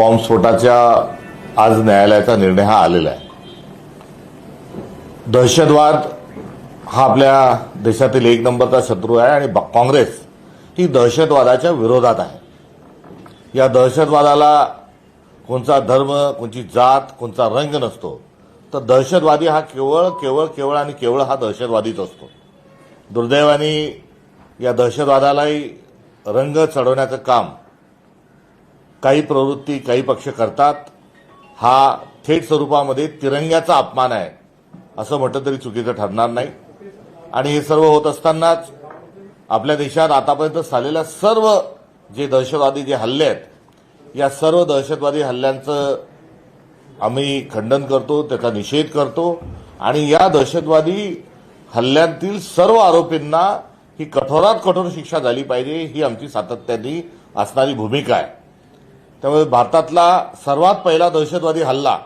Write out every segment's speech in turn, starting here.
बॉम्बस्फोटाच्या आज न्यायालयाचा निर्णय हा आलेला आहे. दहशतवाद हा आपल्या देशातील एक नंबरचा शत्रू आहे आणि काँग्रेस ही दहशतवादाच्या विरोधात आहे. या दहशतवादाला कोणचा धर्म कोणची जात कोणचा रंग नसतो. तर दहशतवादी हा केवळ केवळ केवळ आणि केवळ हा दहशतवादीच असतो. दुर्दैवाने या दहशतवादालाही रंग चढवण्याचं काम काही प्रवृत्ती काही पक्ष करतात हा थेट स्वरूपामध्ये तिरंग्याचा अपमान आहे असं म्हटलं तरी चुकीचं ठरणार नाही. आणि हे सर्व होत असतानाच आपल्या देशात आतापर्यंत झालेल्या सर्व जे दहशतवादी जे हल्ले आहेत या सर्व दहशतवादी हल्ल्यांचं आम्ही खंडन करतो त्याचा निषेध करतो. आणि या दहशतवादी हल्ल्यांतील सर्व आरोपींना ही कठोरात कठोर शिक्षा झाली पाहिजे ही आमची सातत्याने असणारी भूमिका आहे. त्यामुळे भारतातला सर्वात पहिला दहशतवादी हल्ला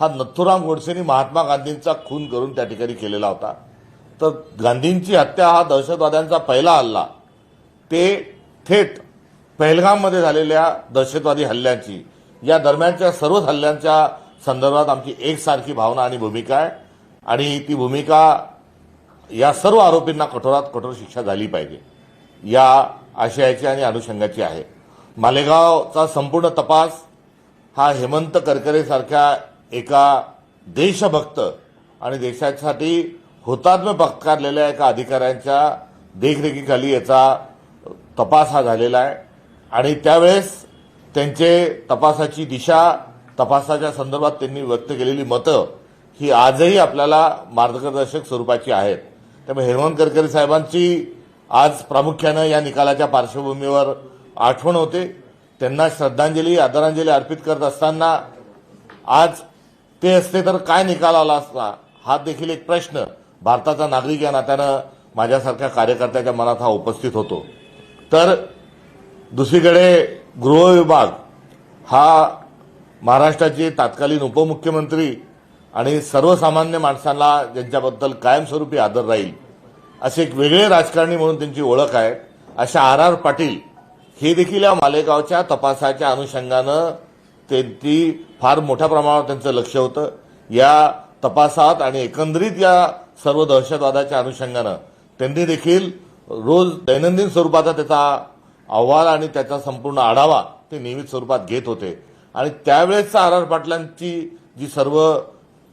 हा नथुराम गोडसेनी महात्मा गांधींचा खून करून त्या ठिकाणी केलेला होता. तर गांधींची हत्या हा दहशतवाद्यांचा पहिला हल्ला. ते थेट पहलगाममध्ये झालेल्या दहशतवादी हल्ल्यांची या दरम्यानच्या सर्वच हल्ल्यांच्या संदर्भात आमची एकसारखी भावना आणि भूमिका आहे. आणि ती भूमिका या सर्व आरोपींना कठोरात कठोर शिक्षा झाली पाहिजे. या आशयाची आणि अनुषंगाची आहे. मालेगावचा संपूर्ण तपास हा हेमंत करकरेसारख्या एका देशभक्त आणि देशासाठी हुतात्म्य पत्कारलेल्या एका अधिकाऱ्यांच्या देखरेखीखाली याचा तपास हा झालेला आहे. आणि त्यावेळेस त्यांचे तपासाची दिशा तपासाच्या संदर्भात त्यांनी व्यक्त केलेली मतं ही आजही आपल्याला मार्गदर्शक स्वरूपाची आहेत. त्यामुळे हेमंत करकरे साहेबांची आज प्रामुख्यानं या निकालाच्या पार्श्वभूमीवर आठवण होते. त्यांना श्रद्धांजली आदरांजली अर्पित करत असताना आज ते असते तर काय निकाल आला असता? हा देखील एक प्रश्न. भारताचा नागरिक या नात्यानं माझ्यासारख्या कार्यकर्त्याच्या मनात हा उपस्थित होतो. तर दुसरीकडे गृह विभाग. हा महाराष्ट्राचे तात्कालीन उपमुख्यमंत्री आणि सर्वसामान्य माणसांना ज्यांच्याबद्दल कायमस्वरूपी आदर राहील असे एक वेगळे राजकारणी म्हणून त्यांची ओळख आहे अशा आर आर पाटील हे देखील या मालेगावच्या तपासाच्या अनुषंगानं त्यांची फार मोठ्या प्रमाणावर त्यांचं लक्ष होतं. या तपासात आणि एकंदरीत या सर्व दहशतवादाच्या अनुषंगानं त्यांनी देखील रोज दैनंदिन स्वरूपाचा त्याचा अहवाल आणि त्याचा संपूर्ण आढावा ते नियमित स्वरूपात घेत होते. आणि त्यावेळेसचा आर आर पाटलांची जी सर्व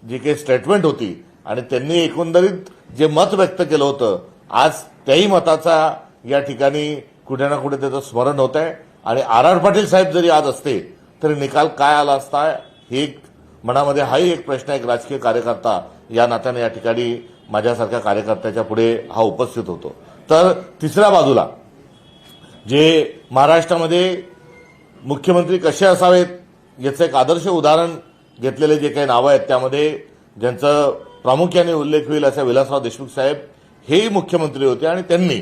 जी काही स्टेटमेंट होती आणि त्यांनी एकंदरीत जे मत व्यक्त केलं होतं आज त्याही मताचा या ठिकाणी कुठे ना कुठे त्याचं स्मरण होत आहे आणि आर आर पाटील साहेब जरी आज असते तरी निकाल काय आला असता हे एक मनामध्ये हाही एक प्रश्न एक राजकीय कार्यकर्ता या नात्याने या ठिकाणी माझ्यासारख्या कार्यकर्त्याच्या पुढे हा उपस्थित होतो. तर तिसऱ्या बाजूला जे महाराष्ट्रामध्ये मुख्यमंत्री कसे असावेत याचं एक आदर्श उदाहरण घेतलेले जे काही नावं आहेत त्यामध्ये ज्यांचं प्रामुख्याने उल्लेख होईल असे विलासराव देशमुख साहेब हेही मुख्यमंत्री होते आणि त्यांनी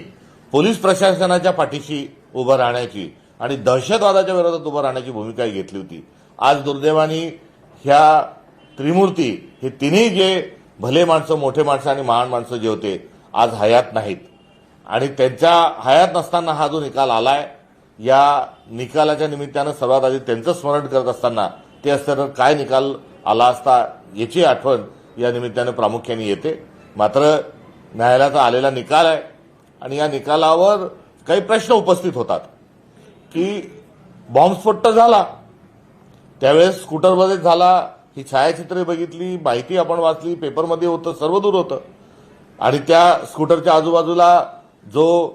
पोलीस प्रशासनाच्या पाठीशी उभं राहण्याची आणि दहशतवादाच्या विरोधात उभं राहण्याची भूमिकाही घेतली होती. आज दुर्दैवानी ह्या त्रिमूर्ती हे तिन्ही जे भले माणसं मोठे माणसं आणि महान माणसं जे होते आज हयात नाहीत. आणि त्यांच्या हयात नसताना हा जो निकाल आलाय या निकालाच्या निमित्तानं सर्वात आधी त्यांचं स्मरण करत असताना ते असतं काय निकाल आला असता याची आठवण या निमित्तानं प्रामुख्याने येते. मात्र न्यायालयाचा आलेला निकाल आहे आणि या निकालावर काही प्रश्न उपस्थित होतात. की बॉम्बस्फोट तर झाला. त्यावेळेस स्कूटरमध्ये झाला ही छायाचित्रे बघितली माहिती आपण वाचली पेपरमध्ये होतं सर्व दूर होतं. आणि त्या स्कूटरच्या आजूबाजूला जो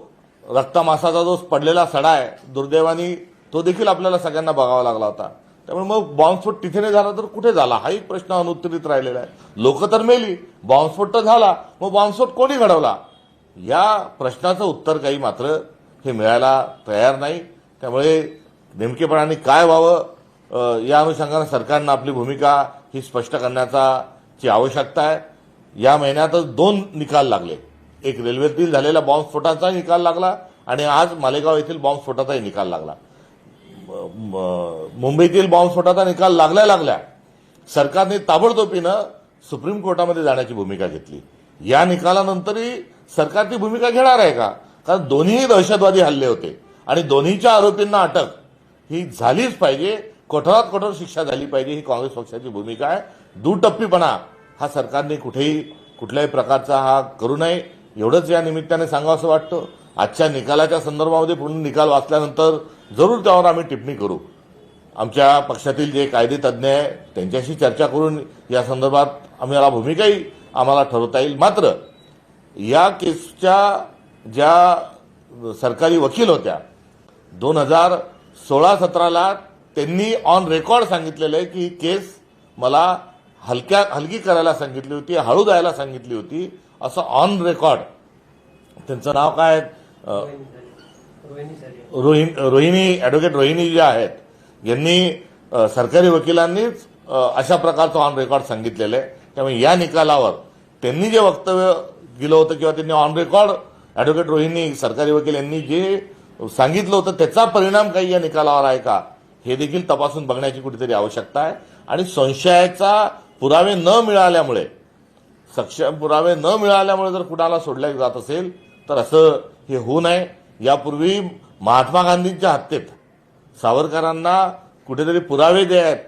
रक्तामासाचा जो पडलेला सडा आहे दुर्दैवानी तो देखील आपल्याला सगळ्यांना बघावा लागला होता. त्यामुळे मग बॉम्बस्फोट तिथे नाही झाला तर कुठे झाला? हा एक प्रश्न अनुत्तरित राहिलेला आहे. लोक तर मेली बॉम्बस्फोट तर झाला. मग बॉम्बस्फोट कोणी घडवला? या प्रश्नाचं उत्तर काही मात्र हे मिळायला तयार नाही. त्यामुळे नेमकेपणाने काय व्हावं या अनुषंगानं सरकारनं आपली भूमिका ही स्पष्ट करण्याचा ची आवश्यकता आहे. या महिन्यातच दोन निकाल लागले. एक रेल्वेतील झालेला बॉम्बस्फोटाचा निकाल लागला आणि आज मालेगाव येथील बॉम्बस्फोटाचाही निकाल लागला. मुंबईतील बॉम्बस्फोटाचा निकाल लागल्या लागल्या सरकारने ताबडतोबीनं सुप्रीम कोर्टामध्ये जाण्याची भूमिका घेतली. या निकालानंतरही सरकार ती भूमिका घेणार आहे का? कारण दोन्हीही दहशतवादी हल्ले होते. आणि दोन्हीच्या आरोपींना अटक. ही झालीच पाहिजे. कठोरात कठोर शिक्षा झाली पाहिजे. ही काँग्रेस पक्षाची भूमिका आहे. दुटप्पीपणा हा सरकारने कुठेही कुठल्याही प्रकारचा हा करू नये. एवढंच या निमित्ताने सांगावं असं वाटतं. आजच्या निकालाच्या संदर्भामध्ये पूर्ण निकाल वाचल्यानंतर जरूर त्यावर आम्ही टिप्पणी करू. आमच्या पक्षातील जे कायदे तज्ज्ञ आहे त्यांच्याशी चर्चा करून या संदर्भात आम्हाला भूमिकाही आम्हाला ठरवता येईल. मात्र या केसच्या ज्या सरकारी वकील होत्या दोन हजार सोळा सतराला त्यांनी ऑन रेकॉर्ड सांगितलेलं आहे की ही केस मला हलक्या हलकी करायला सांगितली होती हळू द्यायला सांगितली होती असं ऑन रेकॉर्ड त्यांचं नाव काय रोहिणी रोहिणी ॲडव्होकेट रोहिणी जे आहेत यांनी सरकारी वकिलांनीच अशा प्रकारचं ऑन रेकॉर्ड सांगितलेलं आहे. त्यामुळे या निकालावर त्यांनी जे वक्तव्य गेलं होतं किंवा त्यांनी ऑन रेकॉर्ड ॲडव्होकेट रोहिणी सरकारी वकील यांनी जे सांगितलं होतं त्याचा परिणाम काही या निकालावर आहे का? हे देखील तपासून बघण्याची कुठेतरी आवश्यकता आहे. आणि संशयाचा पुरावे न मिळाल्यामुळे सक्षम पुरावे न मिळाल्यामुळे जर कुणाला सोडल्या जात असेल तर असं हे होऊ नये. यापूर्वी महात्मा गांधींच्या हत्येत सावरकरांना कुठेतरी पुरावे जे आहेत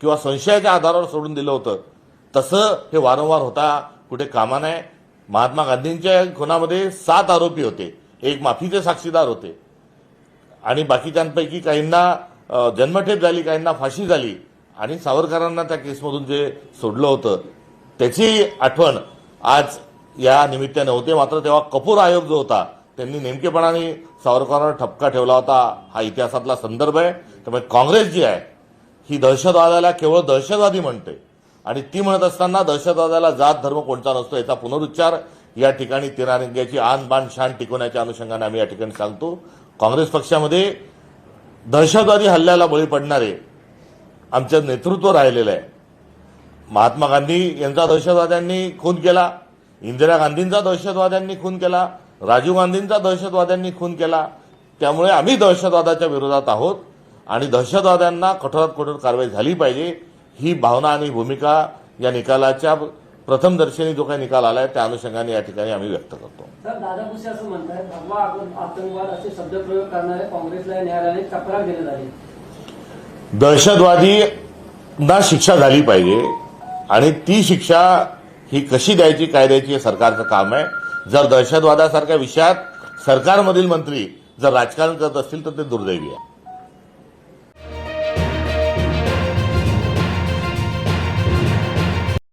किंवा संशयाच्या आधारावर सोडून दिलं होतं. तसं हे वारंवार होता कुठे कामा नये. महात्मा गांधींच्या खुनामध्ये सात आरोपी होते. एक माफीचे साक्षीदार होते. आणि बाकीच्यांपैकी काहींना जन्मठेप झाली काहींना फाशी झाली. आणि सावरकरांना त्या केसमधून जे सोडलं होतं त्याची आठवण आज या निमित्ताने होते. मात्र तेव्हा कपूर आयोग जो होता त्यांनी नेमकेपणाने सावरकरांवर ठपका ठेवला होता. हा इतिहासातला संदर्भ आहे. त्यामुळे काँग्रेस जी आहे ही दहशतवादाला केवळ दहशतवादी म्हणते. आणि ती म्हणत असताना दहशतवादाला जात धर्म कोणता नसतो याचा पुनरुच्चार या ठिकाणी तिरंग्याची आन बाण शान टिकवण्याच्या अनुषंगाने आम्ही या ठिकाणी सांगतो. काँग्रेस पक्षामध्ये दहशतवादी हल्ल्याला बळी पडणारे आमचं नेतृत्व राहिलेलं आहे. महात्मा गांधी यांचा दहशतवाद्यांनी खून केला इंदिरा गांधींचा दहशतवाद्यांनी खून केला राजीव गांधींचा दहशतवाद्यांनी खून केला त्यामुळे आम्ही दहशतवादाच्या विरोधात आहोत आणि दहशतवाद्यांना कठोरात कठोर कारवाई झाली पाहिजे. ही भावना आणि भूमिका या निकालाच्या प्रथम दर्शनी जो काही निकाल आलाय त्या अनुषंगाने या ठिकाणी आम्ही व्यक्त करतो. सर दादा भुसे असं म्हणतात भगवा आतंकवाद असे शब्दप्रयोग काँग्रेसला न्यायालयाने तक्रार देण्यात आली दहशतवादींना शिक्षा झाली पाहिजे आणि ती शिक्षा ही कशी द्यायची काय द्यायची हे सरकारचं काम आहे. जर दहशतवादासारख्या विषयात सरकारमधील मंत्री जर राजकारण करत असतील तर ते दुर्दैवी आहे.